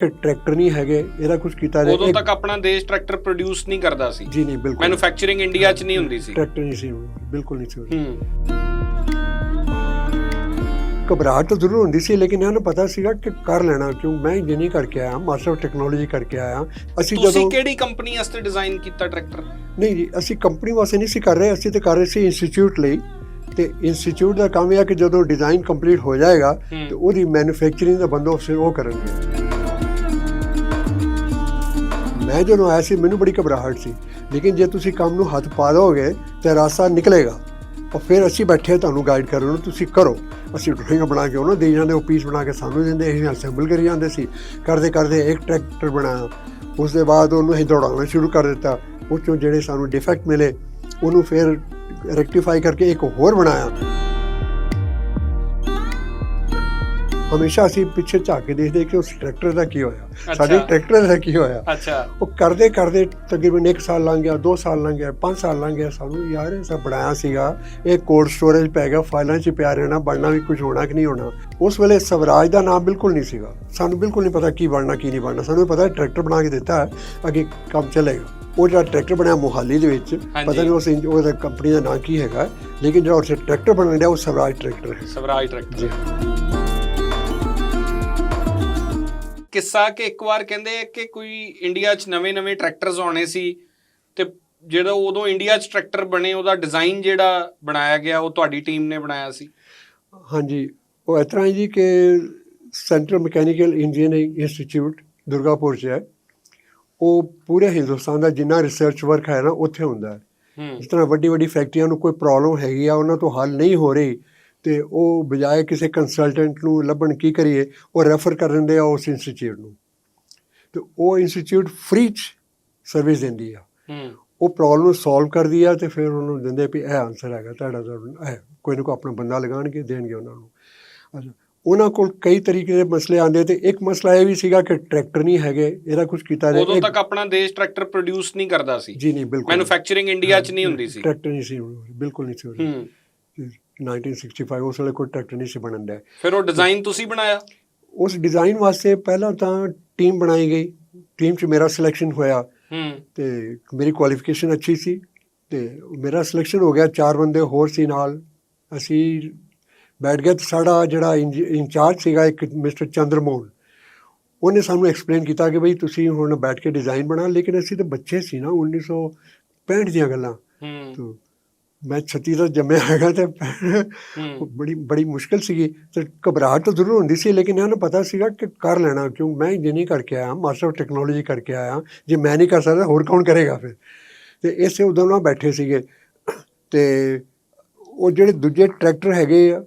ਕਿ ਟਰੈਕਟਰ ਨਹੀਂ ਹੈਗੇ ਇਹਦਾ ਕੁਝ ਕੀਤਾ ਜਾਏ। ਉਦੋਂ ਤੱਕ ਆਪਣਾ ਦੇਸ਼ ਟਰੈਕਟਰ ਪ੍ਰੋਡਿਊਸ ਨਹੀਂ ਕਰਦਾ ਸੀ। ਜੀ ਨਹੀਂ ਬਿਲਕੁਲ। ਮੈਨੂਫੈਕਚਰਿੰਗ ਇੰਡੀਆ 'ਚ ਨਹੀਂ ਹੁੰਦੀ ਸੀ। ਟਰੈਕਟਰ ਨਹੀਂ ਸੀ ਬਿਲਕੁਲ ਨਹੀਂ ਸੀ ਹੂੰ। ਘਬਰਾਹਟ ਤਾਂ ਜ਼ਰੂਰ ਹੁੰਦੀ ਸੀ ਲੇਕਿਨ ਇਹਨਾਂ ਨੂੰ ਪਤਾ ਸੀਗਾ ਕਿ ਕਰ ਲੈਣਾ ਕਿਉਂ। ਮੈਂ ਇੰਜੀਨੀਅਰਿੰਗ ਕਰਕੇ ਆਇਆ ਮਾਸਟਰ ਆਫ ਟੈਕਨੋਲੋਜੀ ਕਰਕੇ ਆਇਆ। ਅਸੀਂ ਤੁਸੀਂ ਜਦੋਂ ਕਿਹੜੀ ਕੰਪਨੀ ਵਾਸਤੇ ਡਿਜ਼ਾਈਨ ਕੀਤਾ ਟਰੈਕਟਰ? ਨਹੀਂ ਜੀ ਅਸੀਂ ਕੰਪਨੀ ਵਾਸਤੇ ਨਹੀਂ ਸੀ ਕਰ ਰਹੇ ਅਸੀਂ ਤਾਂ ਕਰ ਰਹੇ ਸੀ ਇੰਸਟੀਚਿਊਟ ਲਈ। ਤੇ ਇੰਸਟੀਚਿਊਟ ਦਾ ਕੰਮ ਇਹ ਆ ਕਿ ਜਦੋਂ ਡਿਜ਼ਾਈਨ ਕੰਪਲੀਟ ਹੋ ਜਾਏਗਾ। ਤੇ ਉਹਦੀ ਮੈਨੂਫੈਕਚਰਿੰਗ ਦਾ ਬੰਦੋਬਸਤ ਉਹ ਕਰਨਗੇ। ਮੈਂ ਜਦੋਂ ਆਇਆ ਸੀ, ਮੈਨੂੰ ਬੜੀ ਘਬਰਾਹਟ ਸੀ। ਲੇਕਿਨ ਜੇ ਤੁਸੀਂ ਕੰਮ ਨੂੰ ਹੱਥ ਪਾ ਦੋਗੇ, ਤਾਂ ਰਾਸਤਾ ਨਿਕਲੇਗਾ। ਔਰ ਫਿਰ ਅਸੀਂ ਬੈਠੇ ਤੁਹਾਨੂੰ ਗਾਈਡ ਕਰਨ ਨੂੰ, ਤੁਸੀਂ ਕਰੋ। ਅਸੀਂ ਡਰਾਇੰਗ ਬਣਾ ਕੇ ਉਹਨਾਂ ਦੇ ਜਾਂਦੇ, ਉਹ ਪੀਸ ਬਣਾ ਕੇ ਸਾਨੂੰ ਦਿੰਦੇ, ਅਸੀਂ ਅਸੈਂਬਲ ਕਰੀ ਜਾਂਦੇ ਸੀ। ਕਰਦੇ ਕਰਦੇ ਇੱਕ ਟਰੈਕਟਰ ਬਣਾਇਆ। ਉਸ ਦੇ ਬਾਅਦ ਉਹਨੂੰ ਅਸੀਂ ਦੌੜਾਉਣਾ ਸ਼ੁਰੂ ਕਰ ਦਿੱਤਾ। ਉਹ ਚੋਂ ਜਿਹੜੇ ਸਾਨੂੰ ਡਿਫੈਕਟ ਮਿਲੇ, ਉਹਨੂੰ ਫਿਰ ਰੈਕਟੀਫਾਈ ਕਰਕੇ ਇੱਕ ਹੋਰ ਬਣਾਇਆ। ਹਮੇਸ਼ਾ ਅਸੀਂ ਪਿੱਛੇ ਝਾਕ ਕੇ ਦੇਖਦੇ ਕਿ ਉਸ ਟਰੈਕਟਰ ਦਾ ਕੀ ਹੋਇਆ। ਸਾਡੇ। ਟਰੈਕਟਰ ਦਾ ਕੀ ਹੋਇਆ। ਅੱਛਾ। ਉਹ ਕਰਦੇ ਕਰਦੇ ਤਕਰੀਬਨ 1 ਸਾਲ ਲੰਘ ਗਿਆ 2 ਸਾਲ ਲੰਘ ਗਿਆ 5 ਸਾਲ ਲੰਘ ਗਿਆ। ਸਾਨੂੰ ਯਾਰ ਇਹ ਸਭ ਬਣਾਇਆ ਸੀਗਾ। ਇਹ ਕੋਲਡ ਸਟੋਰੇਜ ਪੈ ਗਿਆ ਫਾਈਲਾਂ 'ਚ ਪਿਆ ਰਹਿਣਾ ਬਣਨਾ ਵੀ ਕੁਝ ਹੋਣਾ ਕਿ ਨਹੀਂ ਹੋਣਾ। ਉਸ ਵੇਲੇ ਸਵਰਾਜ ਦਾ ਨਾਮ ਬਿਲਕੁਲ ਨਹੀਂ ਸੀਗਾ। ਸਾਨੂੰ ਬਿਲਕੁਲ ਨਹੀਂ ਪਤਾ ਕੀ ਬਣਨਾ ਕੀ ਨਹੀਂ ਬਣਨਾ। ਸਾਨੂੰ ਪਤਾ ਟਰੈਕਟਰ ਬਣਾ ਕੇ ਦਿੱਤਾ ਅੱਗੇ ਕੰਮ ਚੱਲੇਗਾ ਉਹ ਜਿਹੜਾ ਟਰੈਕਟਰ ਬਣਿਆ ਮੋਹਾਲੀ ਦੇ ਵਿੱਚ ਪਤਾ ਨਹੀਂ ਉਸ ਉਹਦਾ ਕੰਪਨੀ ਦਾ ਨਾਮ ਕੀ ਹੈਗਾ। ਲੇਕਿਨ ਜਿਹੜਾ ਉੱਥੇ ਟਰੈਕਟਰ ਬਣਨ ਉਹ ਸਵਰਾਜ ਟਰੈਕਟਰ ਹੈ। ਸਵਰਾਜ ਟਰੈਕਟਰ। ਜੀ ਕਿੱਸਾ ਕਿ ਇੱਕ ਵਾਰ ਕਹਿੰਦੇ ਕਿ ਕੋਈ ਇੰਡੀਆ 'ਚ ਨਵੇਂ-ਨਵੇਂ ਟਰੈਕਟਰਸ ਆਉਣੇ ਸੀ ਤੇ ਜਿਹੜਾ ਉਦੋਂ ਇੰਡੀਆ 'ਚ ਟਰੈਕਟਰ ਬਣੇ ਉਹਦਾ ਡਿਜ਼ਾਈਨ ਜਿਹੜਾ ਬਣਾਇਆ ਗਿਆ ਉਹ ਤੁਹਾਡੀ ਟੀਮ ਨੇ ਬਣਾਇਆ ਸੀ? ਹਾਂਜੀ ਉਹ ਇਸ ਤਰ੍ਹਾਂ ਜੀ ਕਿ central mechanical engineering institute Durgapur 'ਚ ਹੈ। ਉਹ ਪੂਰੇ ਹਿੰਦੁਸਤਾਨ ਦਾ ਜਿੰਨਾ ਰਿਸਰਚ ਵਰਕ ਹੈ ਨਾ ਉੱਥੇ ਹੁੰਦਾ ਹੂੰ। ਜਿਸ ਤਰ੍ਹਾਂ ਵੱਡੀ ਵੱਡੀ ਫੈਕਟਰੀਆਂ ਨੂੰ ਕੋਈ ਪ੍ਰੋਬਲਮ ਹੈਗੀ ਆ ਉਹਨਾਂ ਤੋਂ ਹੱਲ ਨਹੀਂ ਹੋ ਰਹੀ ਤੇ ਉਹ ਬਜਾਏ ਕਿਸੇ ਕੰਸਲਟੈਂਟ ਨੂੰ ਲੱਭਣ ਕੀ ਕਰੀਏ ਉਹ ਰੈਫਰ ਕਰ ਦਿੰਦੇ ਆ ਉਸ ਇੰਸਟੀਚਿਊਟ ਨੂੰ। ਤੇ ਉਹ ਇੰਸਟੀਚਿਊਟ ਫ੍ਰੀ ਚ ਸਰਵਿਸ ਦਿੰਦੀ ਆ। ਉਹ ਪ੍ਰੋਬਲਮ ਸੋਲਵ ਕਰਦੀ ਆ ਤੇ ਫਿਰ ਉਹਨੂੰ ਦਿੰਦੇ ਵੀ ਇਹ ਆਨਸਰ ਹੈਗਾ ਤੁਹਾਡਾ ਇਹ ਕੋਈ ਨਾ ਕੋਈ ਆਪਣਾ ਬੰਦਾ ਲਗਾਣਗੇ ਦੇਣਗੇ ਉਹਨਾਂ ਨੂੰ। ਅੱਛਾ ਉਹਨਾਂ ਕੋਲ ਕਈ ਤਰੀਕੇ ਦੇ ਮਸਲੇ ਆਉਂਦੇ ਤੇ ਇੱਕ ਮਸਲਾ ਇਹ ਵੀ ਸੀਗਾ ਕਿ ਟਰੈਕਟਰ ਨਹੀਂ ਹੈਗੇ ਇਹਦਾ ਕੁਝ ਕੀਤਾ ਜਾਏ ਉਦੋਂ ਤੱਕ ਆਪਣਾ ਦੇਸ਼ ਟਰੈਕਟਰ ਪ੍ਰੋਡਿਊਸ ਨਹੀਂ ਕਰਦਾ ਸੀ। ਜੀ ਨਹੀਂ ਬਿਲਕੁਲ ਮੈਨੂਫੈਕਚਰਿੰਗ ਇੰਡੀਆ 'ਚ ਨਹੀਂ ਹੁੰਦੀ ਸੀ। ਟਰੈਕਟਰ ਨਹੀਂ ਸੀ ਬਿਲਕੁਲ ਨਹੀਂ ਸੀ। ਹੂੰ। 1965 ਉਸ ਵੇਲੇ ਕੋਈ ਟਰੈਕਟਰ ਨਹੀਂ ਸੀ ਬਣਨ ਦਾ ਫਿਰ ਉਹ ਡਿਜ਼ਾਈਨ ਤੁਸੀਂ ਬਣਾਇਆ? ਉਸ ਡਿਜ਼ਾਈਨ ਵਾਸਤੇ ਪਹਿਲਾਂ ਤਾਂ ਟੀਮ ਬਣਾਈ ਗਈ। ਟੀਮ 'ਚ ਮੇਰਾ ਸਿਲੈਕਸ਼ਨ ਹੋਇਆ। ਹੂੰ। ਤੇ ਮੇਰੀ ਕੁਆਲੀਫਿਕੇਸ਼ਨ ਅੱਛੀ ਸੀ। ਤੇ ਮੇਰਾ ਸਿਲੈਕਸ਼ਨ ਹੋ ਗਿਆ ਚਾਰ ਬੰਦੇ ਹੋਰ ਸੀ ਨਾਲ। ਅਸੀਂ ਬੈਠ ਗਏ ਤੇ ਸਾਡਾ ਜਿਹੜਾ ਇੰਚਾਰਜ ਸੀਗਾ ਇੱਕ ਮਿਸਟਰ ਚੰਦਰਮੋਹਨ ਉਹਨੇ ਸਾਨੂੰ ਐਕਸਪਲੇਨ ਕੀਤਾ ਕਿ ਬਈ ਤੁਸੀਂ ਹੁਣ ਬੈਠ ਕੇ ਡਿਜ਼ਾਈਨ ਬਣਾ। ਲੇਕਿਨ ਅਸੀਂ ਤਾਂ ਬੱਚੇ ਸੀ ਨਾ 1965 ਦੀਆਂ ਗੱਲਾਂ। ਹੂੰ। ਮੈਂ 36 ਦਾ ਜੰਮਿਆ ਹੈਗਾ ਤੇ ਬੜੀ ਬੜੀ ਮੁਸ਼ਕਲ ਸੀਗੀ ਤੇ ਘਬਰਾਹਟ ਤਾਂ ਜ਼ਰੂਰ ਹੁੰਦੀ ਸੀ ਲੇਕਿਨ ਇਹਨਾਂ ਨੂੰ ਪਤਾ ਸੀਗਾ ਕਿ ਕਰ ਲੈਣਾ ਕਿਉਂ ਮੈਂ ਇੰਜੀਨੀਅਰਿੰਗ ਕਰਕੇ ਆਇਆ ਮਾਸਟਰ ਆਫ ਟੈਕਨੋਲੋਜੀ ਕਰਕੇ ਆਇਆ ਜੇ ਮੈਂ ਨਹੀਂ ਕਰ ਸਕਦਾ ਹੋਰ ਕੌਣ ਕਰੇਗਾ ਫਿਰ? ਤੇ ਇਸੇ ਉਦੋਂ ਨਾਲ ਬੈਠੇ ਸੀਗੇ ਤੇ ਉਹ ਜਿਹੜੇ ਦੂਜੇ ਟਰੈਕਟਰ ਹੈਗੇ ਆ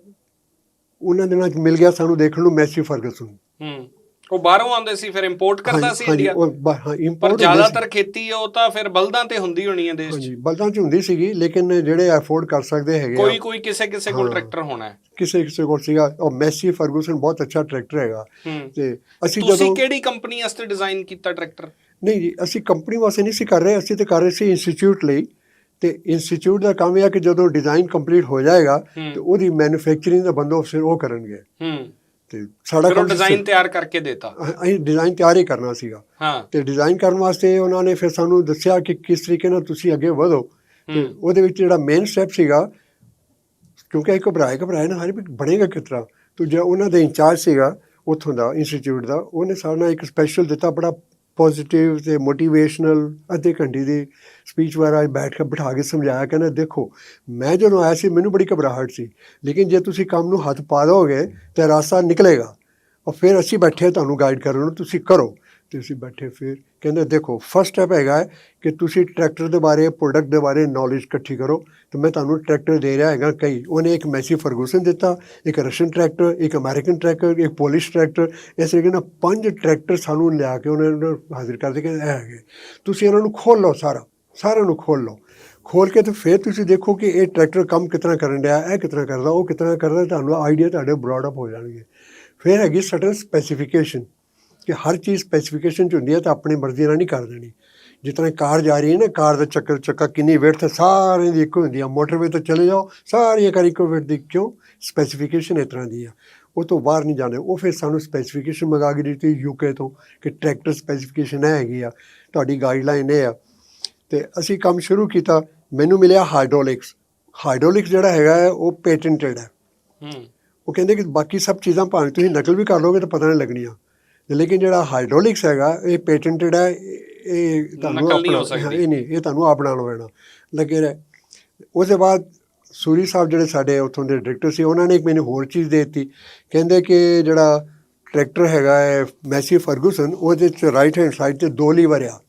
ਉਹਨਾਂ ਦੇ ਨਾਲ ਮਿਲ ਗਿਆ ਸਾਨੂੰ ਦੇਖਣ ਨੂੰ ਮੈਸੀ ਫਰਗਸਨ। ਹੂੰ। ਉਹ ਬਾਹਰੋਂ ਆਉਂਦੇ ਸੀ ਫਿਰ ਇੰਪੋਰਟ ਕਰਦਾ ਸੀ ਇੰਡੀਆ ਹਾਂ ਪਰ ਹੁੰਦੇ ਸੀ। ਜ਼ਿਆਦਾਤਰ ਖੇਤੀ ਉਹ ਤਾਂ ਫਿਰ ਬਲਦਾਂ ਤੇ ਹੁੰਦੀ ਹੋਣੀ ਹੈ ਦੇਸ਼ 'ਚ। ਹਾਂਜੀ ਬਲਦਾਂ ਚ ਹੁੰਦੀ ਸੀਗੀ ਲੇਕਿਨ ਜਿਹੜੇ ਅਫੋਰਡ ਕਰ ਸਕਦੇ ਹੈਗੇ ਕੋਈ ਕੋਈ ਕਿਸੇ ਕਿਸੇ ਕੋਲ। ਟਰੈਕਟਰ ਹੋਣਾ ਹੈ। ਕਿਸੇ ਕਿਸੇ ਕੋਲ ਸੀਗਾ। ਉਹ ਮੈਸੀ ਫਰਗੂਸਨ ਬਹੁਤ ਅੱਛਾ ਟਰੈਕਟਰ ਹੈਗਾ। ਤੇ ਅਸੀਂ ਤੁਸੀਂ ਜਦੋਂ ਕਿਹੜੀ ਕੰਪਨੀ ਵਾਸਤੇ ਡਿਜ਼ਾਈਨ ਕੀਤਾ ਟਰੈਕਟਰ ਨਹੀਂ ਜੀ ਅਸੀਂ ਕੰਪਨੀ ਵਾਸਤੇ ਨਹੀਂ ਸੀ ਕਰ ਰਹੇ ਅਸੀਂ ਤਾਂ ਕਰ ਰਹੇ ਸੀ ਇੰਸਟੀਚਿਊਟ ਲਈ। ਤੇ ਇੰਸਟੀਚਿਊਟ ਦਾ ਕੰਮ ਇਹ ਆ ਕਿ ਜਦੋਂ ਡਿਜ਼ਾਈਨ ਕੰਪਲੀਟ ਹੋ ਜਾਏਗਾ। ਤੇ ਉਹਦੀ ਮੈਨੂਫੈਕਚਰਿੰਗ ਦਾ ਬੰਦੋਬਸਤ ਫਿਰ ਉਹ ਕਰਨਗੇ। ਹੂੰ। ਤੇ ਸਾਡਾ ਫਿਰ ਡਿਜ਼ਾਈਨ ਤਿਆਰ ਕਰਕੇ ਦੇਤਾ। ਅਸੀਂ ਡਿਜ਼ਾਈਨ ਤਿਆਰ ਹੀ ਕਰਨਾ ਸੀਗਾ। ਹਾਂ। ਤੇ ਡਿਜ਼ਾਈਨ ਕਰਨ ਵਾਸਤੇ ਉਹਨਾਂ ਨੇ ਫਿਰ ਸਾਨੂੰ ਦੱਸਿਆ ਕਿ ਕਿਸ ਤਰੀਕੇ ਨਾਲ ਤੁਸੀਂ ਅੱਗੇ ਵਧੋ। ਤੇ। ਉਹਦੇ ਵਿੱਚ ਜਿਹੜਾ ਮੇਨ ਸਟੈਪ ਸੀਗਾ ਕਿਉਂਕਿ ਇੱਕ ਘਬਰਾਏ ਘਬਰਾਏ ਨਾ ਹਰ ਵੀ ਬਣੇਗਾ ਕਿਸ ਤਰ੍ਹਾਂ? ਤੇ ਜਿਹੜਾ ਉਹਨਾਂ ਦੇ ਇੰਚਾਰਜ ਸੀਗਾ ਉੱਥੋਂ ਦਾ ਇੰਸਟੀਚਿਊਟ ਦਾ ਉਹਨੇ ਸਾਨੂੰ ਇੱਕ ਸਪੈਸ਼ਲ ਦਿੱਤਾ ਬੜਾ ਪੋਜ਼ਿਟਿਵ ਤੇ ਮੋਟੀਵੇਸ਼ਨਲ ਅੱਧੇ ਘੰਟੇ ਦੀ ਸਪੀਚ ਵਾਰਾ ਬੈਠ ਕੇ ਬਿਠਾ ਕੇ ਸਮਝਾਇਆ, ਕਹਿੰਦਾ, ਦੇਖੋ, ਮੈਂ ਜਦੋਂ ਆਇਆ ਸੀ, ਮੈਨੂੰ ਬੜੀ ਘਬਰਾਹਟ ਸੀ, ਲੇਕਿਨ ਜੇ ਤੁਸੀਂ ਕੰਮ ਨੂੰ ਹੱਥ ਪਾ ਦੋਗੇ, ਤਾਂ ਰਾਸਤਾ ਨਿਕਲੇਗਾ। ਔਰ ਫਿਰ ਅਸੀਂ ਬੈਠੇ ਤੁਹਾਨੂੰ ਗਾਈਡ ਕਰਨ ਨੂੰ, ਤੁਸੀਂ ਕਰੋ। ਤੇ ਅਸੀਂ ਬੈਠੇ ਫਿਰ। ਕਹਿੰਦੇ, ਦੇਖੋ ਫਸਟ ਸਟੈਪ ਹੈਗਾ ਕਿ ਤੁਸੀਂ ਟਰੈਕਟਰ ਦੇ ਬਾਰੇ ਪ੍ਰੋਡਕਟ ਦੇ ਬਾਰੇ ਨੌਲੇਜ ਇਕੱਠੀ ਕਰੋ। ਤੇ ਮੈਂ ਤੁਹਾਨੂੰ ਟਰੈਕਟਰ ਦੇ ਰਿਹਾ ਹੈਗਾ ਕਈ। ਉਹਨੇ ਇੱਕ ਮੈਸੀ ਫਰਗੂਸਨ ਦਿੱਤਾ, ਇੱਕ ਰਸ਼ੀਅਨ ਟਰੈਕਟਰ ਇੱਕ ਅਮਰੀਕਨ ਟਰੈਕਟਰ ਇੱਕ ਪੋਲਿਸ਼ ਟਰੈਕਟਰ ਇਸ ਤਰੀਕੇ ਨਾਲ ਪੰਜ ਟਰੈਕਟਰ ਸਾਨੂੰ ਲਿਆ ਕੇ ਉਹਨਾਂ ਨੂੰ ਹਾਜ਼ਰ ਕਰਦੇ ਕਿ ਇਹ ਹੈਗੇ। ਤੁਸੀਂ ਇਹਨਾਂ ਨੂੰ ਖੋਲ ਲਓ ਸਾਰਾ। ਸਾਰਿਆਂ ਨੂੰ ਖੋਲ ਲਓ। ਖੋਲ ਕੇ ਤੇ ਫਿਰ ਤੁਸੀਂ ਦੇਖੋ ਕਿ ਇਹ ਟਰੈਕਟਰ ਕੰਮ ਕਿਤਨਾ ਕਰਨ ਡਿਆ, ਇਹ ਕਿਤਨਾ ਕਰਦਾ, ਉਹ ਕਿਤਨਾ ਕਰਦਾ, ਤੁਹਾਨੂੰ ਆਈਡੀਆ ਤੁਹਾਡੇ ਬ੍ਰੌਡ ਅਪ ਹੋ ਜਾਣਗੇ। ਫਿਰ ਹੈਗੀ ਸਟਨ ਸਪੈਸੀਫਿਕੇਸ਼ਨ ਕਿ ਹਰ ਚੀਜ਼ ਸਪੈਸੀਫਿਕੇਸ਼ਨ ਚ ਹੁੰਦੀ ਹੈ ਤਾਂ ਆਪਣੀ ਮਰਜ਼ੀ ਨਾਲ ਨਹੀਂ ਕਰ ਦੇਣੀ। ਤਰ੍ਹਾਂ ਕਾਰ ਜਾ ਰਹੀ ਹੈ ਨਾ ਕਾਰ ਦਾ ਚੱਕਰ ਚੱਕਾ ਕਿੰਨੀ ਵੇਟ ਹੈ ਸਾਰਿਆਂ ਦੀ ਇੱਕੋ ਹੁੰਦੀ ਆ। ਮੋਟਰਵੇ ਤੋਂ ਚਲੇ ਜਾਓ ਸਾਰੀਆਂ ਕਾਰ ਇੱਕੋ ਵੇਟ ਦੀ ਕਿਉਂ? ਸਪੈਸੀਫਿਕੇਸ਼ਨ ਇਸ ਤਰ੍ਹਾਂ ਦੀ ਆ। ਉਹ ਤੋਂ ਬਾਹਰ ਨਹੀਂ ਜਾਂਦੇ। ਉਹ ਫਿਰ ਸਾਨੂੰ ਸਪੈਸੀਫਿਕੇਸ਼ਨ ਮੰਗਾ ਕੇ ਦਿੱਤੀ ਯੂਕੇ ਤੋਂ ਕਿ ਟਰੈਕਟਰ ਸਪੈਸੀਫਿਕੇਸ਼ਨ ਇਹ ਹੈਗੀ ਆ। ਤੁਹਾਡੀ ਗਾਈਡਲਾਈਨ ਇਹ ਆ। ਤੇ ਅਸੀਂ ਕੰਮ ਸ਼ੁਰੂ ਕੀਤਾ। ਮੈਨੂੰ ਮਿਲਿਆ ਹਾਈਡ੍ਰੋਲਿਕਸ ਹਾਈਡ੍ਰੋਲਿਕਸ ਜਿਹੜਾ ਹੈਗਾ ਉਹ ਪੇਟੈਂਟਡ ਹੈ। ਹੂੰ। ਉਹ ਕਹਿੰਦੇ ਕਿ ਬਾਕੀ ਸਭ ਚੀਜ਼ਾਂ ਭਾਵੇਂ ਤੁਸੀਂ ਨਕਲ ਵੀ ਕਰ ਲੋਗੇ ਤਾਂ ਪਤਾ ਨਹੀਂ ਲੱਗਣੀਆਂ। ਤੇ ਲੇਕਿਨ ਜਿਹੜਾ ਹਾਈਡ੍ਰੋਲਿਕਸ ਹੈਗਾ ਇਹ ਪੇਟੈਂਟਡ ਹੈ ਇਹ- ਤੁਹਾਨੂੰ ਆਪਣਾ- ਸਕਦੀ। ਇਹ ਨਹੀਂ ਇਹ ਤੁਹਾਨੂੰ ਆਪ ਬਣਾਉਣਾ ਪੈਣਾ। ਲੱਗੇ ਰਹੇ। ਉਸ ਤੋਂ ਬਾਅਦ ਸੂਰੀ ਸਾਹਿਬ ਜਿਹੜੇ ਸਾਡੇ ਉੱਥੋਂ ਦੇ ਡਾਇਰੈਕਟਰ ਸੀ ਉਹਨਾਂ ਨੇ ਇੱਕ ਮੈਨੂੰ ਹੋਰ ਚੀਜ਼ ਦੇ ਦਿੱਤੀ। ਕਹਿੰਦੇ ਕਿ ਜਿਹੜਾ ਟਰੈਕਟਰ ਹੈਗਾ ਹੈ ਮੈਸੀ ਫਰਗੂਸਨ ਉਹਦੇ ਚ ਰਾਈਟ ਹੈਂਡ ਸਾਈਡ ਤੇ ਦੋ ਲੀਵਰ ਆ।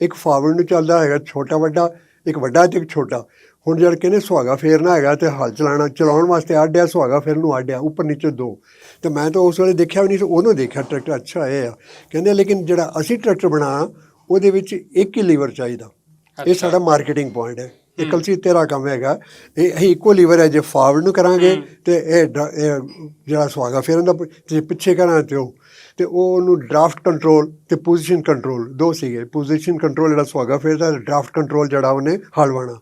ਇੱਕ ਫਾਰਵਰਡ ਨੂੰ ਚੱਲਦਾ ਹੈਗਾ ਛੋਟਾ ਵੱਡਾ ਇੱਕ ਵੱਡਾ ਤੇ ਇੱਕ ਛੋਟਾ। ਹੁਣ ਜਦ ਕਹਿੰਦੇ ਸੁਹਾਗਾ ਫੇਰਨਾ ਹੈਗਾ ਤੇ ਹਲ ਚਲਾਣਾ ਚਲਾਉਣ ਵਾਸਤੇ ਆਡਿਆ ਸੁਹਾਗਾ ਫੇਰਨ ਨੂੰ ਆਡਿਆ ਉੱਪਰ ਨੀਚੇ ਦੋ। ਤੇ ਮੈਂ ਤਾਂ ਉਸ ਵੇਲੇ ਦੇਖਿਆ ਵੀ ਨਹੀਂ ਸੀ ਉਦੋਂ ਦੇਖਿਆ ਟਰੈਕਟਰ ਅੱਛਾ ਇਹ ਆ। ਕਹਿੰਦੇ ਲੇਕਿਨ ਜਿਹੜਾ ਅਸੀਂ ਟਰੈਕਟਰ ਬਣਾਇਆ ਉਹਦੇ ਵਿੱਚ ਇੱਕ ਹੀ ਲੀਵਰ ਚਾਹੀਦਾ। ਇਹ। ਸਾਡਾ ਮਾਰਕੀਟਿੰਗ ਪੁਆਇੰਟ ਹੈ। ਇਹ ਕਲਸੀ ਤੇਰਾ ਕੰਮ ਹੈਗਾ। ਇਹ ਅਸੀਂ ਇੱਕੋ ਲੀਵਰ ਹੈ ਜੇ ਫਾਰਵਰਡ ਨੂੰ ਕਰਾਂਗੇ ਤੇ ਇਹ ਜਿਹੜਾ ਸੁਹਾਗਾ ਫੇਰਨ ਦਾ ਜੇ ਪਿੱਛੇ ਕਰਾਂ ਤੇ ਉਹ। ਤੇ ਉਹ ਉਹਨੂੰ ਡਰਾਫਟ ਕੰਟਰੋਲ ਤੇ ਪੋਜੀਸ਼ਨ ਕੰਟਰੋਲ ਦੋ ਸੀਗੇ। ਪੋਜੀਸ਼ਨ ਕੰਟਰੋਲ ਜਿਹੜਾ ਸੁਹਾਗਾ ਫੇਰਦਾ ਡਰਾਫਟ ਕੰਟਰੋਲ ਜਿਹੜਾ ਉਹਨੇ ਹਲਵਾਣਾ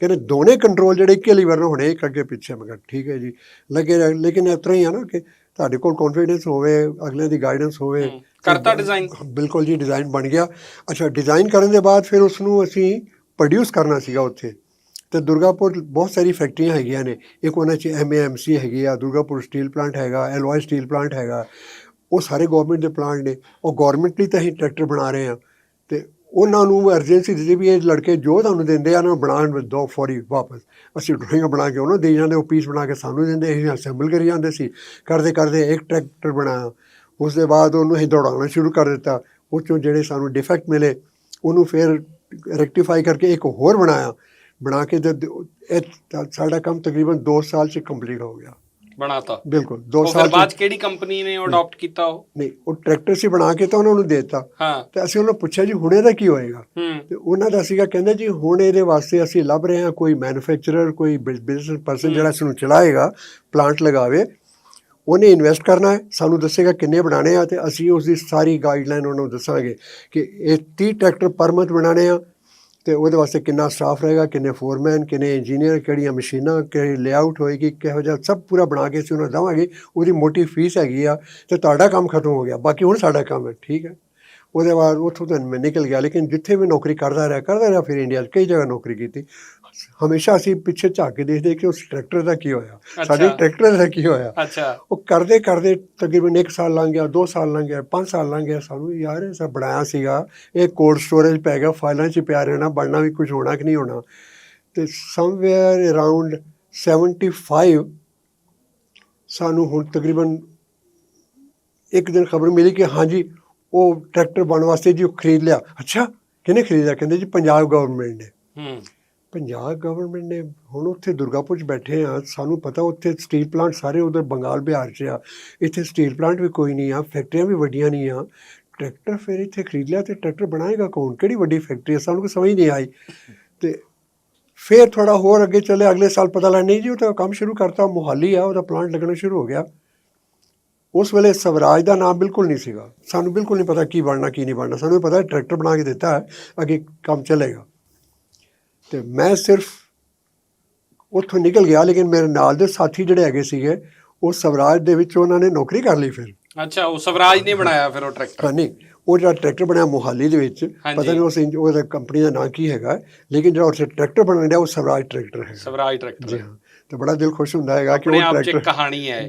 ਕਹਿੰਦੇ ਦੋਨੇ ਕੰਟਰੋਲ ਜਿਹੜੇ ਇੱਕੇ ਲੀਵਰ ਨਾਲ ਹੋਣੇ ਇੱਕ ਅੱਗੇ ਪਿੱਛੇ ਮੈਂ ਕਿਹਾ ਠੀਕ ਹੈ ਜੀ। ਲੱਗੇ ਲੇਕਿਨ ਇਸ ਤਰ੍ਹਾਂ ਹੀ ਆ ਨਾ ਕਿ ਤੁਹਾਡੇ ਕੋਲ ਕੌਨਫੀਡੈਂਸ ਹੋਵੇ ਅਗਲੇ ਦੀ ਗਾਈਡੈਂਸ ਹੋਵੇ। ਕਰਤਾ design? ਬਿਲਕੁਲ ਜੀ ਡਿਜ਼ਾਈਨ ਬਣ ਗਿਆ। ਅੱਛਾ ਡਿਜ਼ਾਈਨ ਕਰਨ ਦੇ ਬਾਅਦ ਫਿਰ ਉਸ ਨੂੰ ਅਸੀਂ ਪ੍ਰੋਡਿਊਸ ਕਰਨਾ ਸੀਗਾ ਉੱਥੇ। ਤੇ ਦੁਰਗਾਪੁਰ ਬਹੁਤ ਸਾਰੀ ਫੈਕਟਰੀਆਂ ਹੈਗੀਆਂ ਨੇ। ਇੱਕ ਉਹਨਾਂ 'ਚ ਐਮਏਐਮਸੀ ਹੈਗੀ ਆ, ਦੁਰਗਾਪੁਰ ਸਟੀਲ ਪਲਾਂਟ ਹੈਗਾ ਐਲੋਏ ਸਟੀਲ ਪਲਾਂਟ ਹੈਗਾ। ਉਹ ਸਾਰੇ ਗਵਰਨਮੈਂਟ ਦੇ ਪਲਾਂਟ ਨੇ। ਉਹ ਗਵਰਨਮੈਂਟ ਲਈ ਤਾਂ ਅਸੀਂ ਟਰੈਕਟਰ ਬਣਾ ਰਹੇ ਆ ਤੇ ਉਹਨਾਂ ਨੂੰ ਅਰਜੈਂਸੀ ਦਿੱਤੀ ਵੀ ਇਹ ਲੜਕੇ ਜੋ ਤੁਹਾਨੂੰ ਦਿੰਦੇ ਆ, ਉਹਨਾਂ ਨੂੰ ਬਣਾਉਣ ਦੋ ਫੌਰੀ ਵਾਪਸ। ਅਸੀਂ ਡਰਾਇੰਗ ਬਣਾ ਕੇ ਉਹਨਾਂ ਦੇ ਜਾਂਦੇ, ਉਹ ਪੀਸ ਬਣਾ ਕੇ ਸਾਨੂੰ ਦਿੰਦੇ, ਅਸੀਂ ਅਸੈਂਬਲ ਕਰੀ ਜਾਂਦੇ ਸੀ। ਕਰਦੇ ਕਰਦੇ ਇੱਕ ਟਰੈਕਟਰ ਬਣਾਇਆ। ਉਸ ਦੇ ਬਾਅਦ ਉਹਨੂੰ ਅਸੀਂ ਦੌੜਾਉਣਾ ਸ਼ੁਰੂ ਕਰ ਦਿੱਤਾ। ਉਹ 'ਚੋਂ ਜਿਹੜੇ ਸਾਨੂੰ ਡਿਫੈਕਟ ਮਿਲੇ, ਉਹਨੂੰ ਫਿਰ ਰੈਕਟੀਫਾਈ ਕਰਕੇ ਇੱਕ ਹੋਰ ਬਣਾਇਆ। ਬਣਾ ਕੇ ਜਦ ਇਹ ਸਾਡਾ ਕੰਮ ਤਕਰੀਬਨ 2 ਸਾਲ 'ਚ ਕੰਪਲੀਟ ਹੋ ਗਿਆ। ਬਣਾਤਾ। ਬਿਲਕੁਲ 2 ਉਹ ਫਿਰ ਸਾਲ ਬਾਅਦ ਕਿਹੜੀ ਕੰਪਨੀ ਨੇ ਉਹ ਅਡਾਪਟ ਕੀਤਾ ਉਹ? ਨਹੀਂ ਉਹ ਟਰੈਕਟਰ ਸੀ ਬਣਾ ਕੇ ਤਾਂ ਉਹਨਾਂ ਨੂੰ ਦੇ ਦਿੱਤਾ। ਹਾਂ। ਤੇ ਅਸੀਂ ਉਹਨਾਂ ਨੂੰ ਪੁੱਛਿਆ ਜੀ ਹੁਣ ਇਹਦਾ ਕੀ ਹੋਏਗਾ? ਤੇ ਉਹਨਾਂ ਦਾ ਸੀਗਾ ਕਹਿੰਦੇ ਜੀ ਹੁਣ ਇਹਦੇ ਵਾਸਤੇ ਅਸੀਂ ਲੱਭ ਰਹੇ ਹਾਂ ਕੋਈ ਮੈਨੂਫੈਕਚਰਰ ਕੋਈ ਬਿਜ਼ਨਸ ਪਰਸਨ ਜਿਹੜਾ ਇਸ ਨੂੰ ਚਲਾਏਗਾ ਪਲਾਂਟ ਲਗਾਵੇ। ਉਹਨੇ ਇਨਵੈਸਟ ਕਰਨਾ ਹੈ। ਸਾਨੂੰ ਦੱਸੇਗਾ ਕਿੰਨੇ ਬਣਾਣੇ ਆ ਤੇ ਅਸੀਂ ਉਸ ਦੀ ਸਾਰੀ ਗਾਈਡਲਾਈਨ ਉਹਨਾਂ ਨੂੰ ਦੱਸਾਂਗੇ ਕਿ ਇਹ 30 ਟਰੈਕਟਰ ਪਰ ਮੰਥ ਬਣਾਣੇ ਆ ਤੇ ਉਹਦੇ ਵਾਸਤੇ ਕਿੰਨਾ ਸਟਾਫ ਰਹੇਗਾ, ਕਿੰਨੇ ਫੋਰਮੈਨ ਕਿੰਨੇ ਇੰਜੀਨੀਅਰ ਕਿਹੜੀਆਂ ਮਸ਼ੀਨਾਂ, ਕਿਹੜੀ ਲੇਆਊਟ ਹੋਏਗੀ, ਕਿਹੋ ਜਿਹਾ ਸਭ ਪੂਰਾ ਬਣਾ ਕੇ ਅਸੀਂ ਉਹਨਾਂ ਨੂੰ ਦੇਵਾਂਗੇ। ਉਹਦੀ ਮੋਟੀ ਫੀਸ ਹੈਗੀ ਆ ਤੇ ਤੁਹਾਡਾ ਕੰਮ ਖਤਮ ਹੋ ਗਿਆ, ਬਾਕੀ ਹੁਣ ਸਾਡਾ ਕੰਮ ਹੈ, ਠੀਕ ਹੈ। ਉਹਦੇ ਬਾਅਦ ਉੱਥੋਂ ਤਾਂ ਮੈਂ ਨਿਕਲ ਗਿਆ, ਲੇਕਿਨ ਜਿੱਥੇ ਵੀ ਨੌਕਰੀ ਕਰਦਾ ਰਿਹਾ ਕਰਦਾ ਰਿਹਾ, ਫਿਰ ਇੰਡੀਆ 'ਚ ਕਈ ਜਗ੍ਹਾ ਨੌਕਰੀ ਕੀਤੀ। ਹਮੇਸ਼ਾ ਅਸੀਂ ਪਿੱਛੇ ਝਾਕ ਕੇ ਦੇਖਦੇ ਕਿ ਉਸ ਟਰੈਕਟਰ ਦਾ ਕੀ ਹੋਇਆ ਸਾਡੇ। ਟਰੈਕਟਰ ਦਾ ਕੀ ਹੋਇਆ। ਅੱਛਾ। ਉਹ ਕਰਦੇ ਕਰਦੇ ਤਕਰੀਬਨ 1 ਸਾਲ ਲੰਘ ਗਿਆ 2 ਸਾਲ ਲੰਘ ਗਿਆ 5 ਸਾਲ ਲੰਘ ਗਿਆ ਸਾਨੂੰ ਯਾਰ ਇਹ ਸਭ ਬਣਾਇਆ ਸੀਗਾ। ਇਹ ਕੋਲਡ ਸਟੋਰੇਜ ਪੈ ਗਿਆ ਫਾਈਲਾਂ 'ਚ ਪਿਆ ਰਹਿਣਾ ਬਣਨਾ ਵੀ ਕੁਝ ਹੋਣਾ ਕਿ ਨਹੀਂ ਹੋਣਾ। ਤੇ ਸਮਵੇਅਰ ਅਰਾਊਂਡ 75 ਸਾਨੂੰ ਹੁਣ ਤਕਰੀਬਨ ਇੱਕ ਦਿਨ ਖਬਰ ਮਿਲੀ ਕਿ ਹਾਂਜੀ ਉਹ ਟਰੈਕਟਰ ਬਣਨ ਵਾਸਤੇ ਜੀ ਉਹ ਖਰੀਦ ਲਿਆ। ਅੱਛਾ ਕਿਹਨੇ ਖਰੀਦਿਆ ਕਹਿੰਦੇ ਜੀ ਪੰਜਾਬ ਗਵਰਨਮੈਂਟ ਨੇ। ਹੂੰ। ਪੰਜਾਬ ਗਵਰਨਮੈਂਟ ਨੇ ਹੁਣ ਉੱਥੇ ਦੁਰਗਾਪੁਰ 'ਚ ਬੈਠੇ ਆ, ਸਾਨੂੰ ਪਤਾ ਉੱਥੇ ਸਟੀਲ ਪਲਾਂਟ ਸਾਰੇ ਉਧਰ ਬੰਗਾਲ, ਬਿਹਾਰ 'ਚ ਆ। ਇੱਥੇ ਸਟੀਲ ਪਲਾਂਟ ਵੀ ਕੋਈ ਨਹੀਂ ਆ ਫੈਕਟਰੀਆਂ ਵੀ ਵੱਡੀਆਂ ਨਹੀਂ ਆ। ਟਰੈਕਟਰ ਫਿਰ ਇੱਥੇ ਖਰੀਦ ਲਿਆ ਤੇ ਟਰੈਕਟਰ ਬਣਾਏਗਾ ਕੌਣ? ਕਿਹੜੀ ਵੱਡੀ ਫੈਕਟਰੀ ਹੈ ਸਾਨੂੰ ਕੋਈ ਸਮਝ ਨਹੀਂ ਆਈ। ਤੇ ਫਿਰ ਥੋੜਾ ਹੋਰ ਅੱਗੇ ਚੱਲੇ, ਅਗਲੇ ਸਾਲ ਪਤਾ ਲੱਗਾ, ਨਹੀਂ ਜੀ, ਉਹ ਤਾਂ ਕੰਮ ਸ਼ੁਰੂ ਕਰਤਾ, ਮੋਹਾਲੀ ਆ, ਉਹਦਾ ਪਲਾਂਟ ਲੱਗਣਾ ਸ਼ੁਰੂ ਹੋ ਗਿਆ। ਉਸ ਵੇਲੇ ਸਵਰਾਜ ਦਾ ਨਾਮ ਬਿਲਕੁਲ ਨਹੀਂ ਸੀਗਾ। ਸਾਨੂੰ ਬਿਲਕੁਲ ਨਹੀਂ ਪਤਾ ਕੀ ਬਣਨਾ, ਕੀ ਨਹੀਂ ਬਣਨਾ। ਸਾਨੂੰ ਪਤਾ ਟਰੈਕਟਰ ਬਣਾ ਕੇ ਦਿੱਤਾ ਅੱਗੇ ਕੰਮ ਚੱਲੇਗਾ। ਤੇ ਮੈਂ ਸਿਰਫ ਉੱਥੋਂ ਨਿਕਲ ਗਿਆ ਲੇਕਿਨ ਮੇਰੇ ਨਾਲ ਦੇ ਸਾਥੀ ਜਿਹੜੇ ਹੈਗੇ ਸੀਗੇ ਉਹ ਸਵਰਾਜ ਦੇ ਵਿੱਚ ਉਹਨਾਂ ਨੇ ਨੌਕਰੀ ਕਰ ਲਈ ਫਿਰ ਅੱਛਾ ਉਹ ਸਵਰਾਜ ਨੇ ਬਣਾਇਆ ਫਿਰ ਉਹ ਟਰੈਕਟਰ ਨਹੀਂ ਉਹ ਜਿਹੜਾ ਟਰੈਕਟਰ ਬਣਿਆ ਮੋਹਾਲੀ ਦੇ ਵਿੱਚ। ਪਤਾ ਨਹੀਂ ਉਸ ਉਹਦਾ ਕੰਪਨੀ ਦਾ ਨਾਂ ਕੀ ਹੈਗਾ ਲੇਕਿਨ ਜਿਹੜਾ ਉੱਥੇ ਟਰੈਕਟਰ ਬਣ ਰਿਹਾ ਉਹ ਸਵਰਾਜ ਟਰੈਕਟਰ ਹੈ ਸਵਰਾਜ ਟਰੈਕਟਰ ਜੀ ਹਾਂ ਤੇ ਬੜਾ ਦਿਲ ਖੁਸ਼ ਹੁੰਦਾ ਹੈਗਾ ਕਿ ਉਹ ਟਰੈਕਟਰ ਕਹਾਣੀ ਹੈ।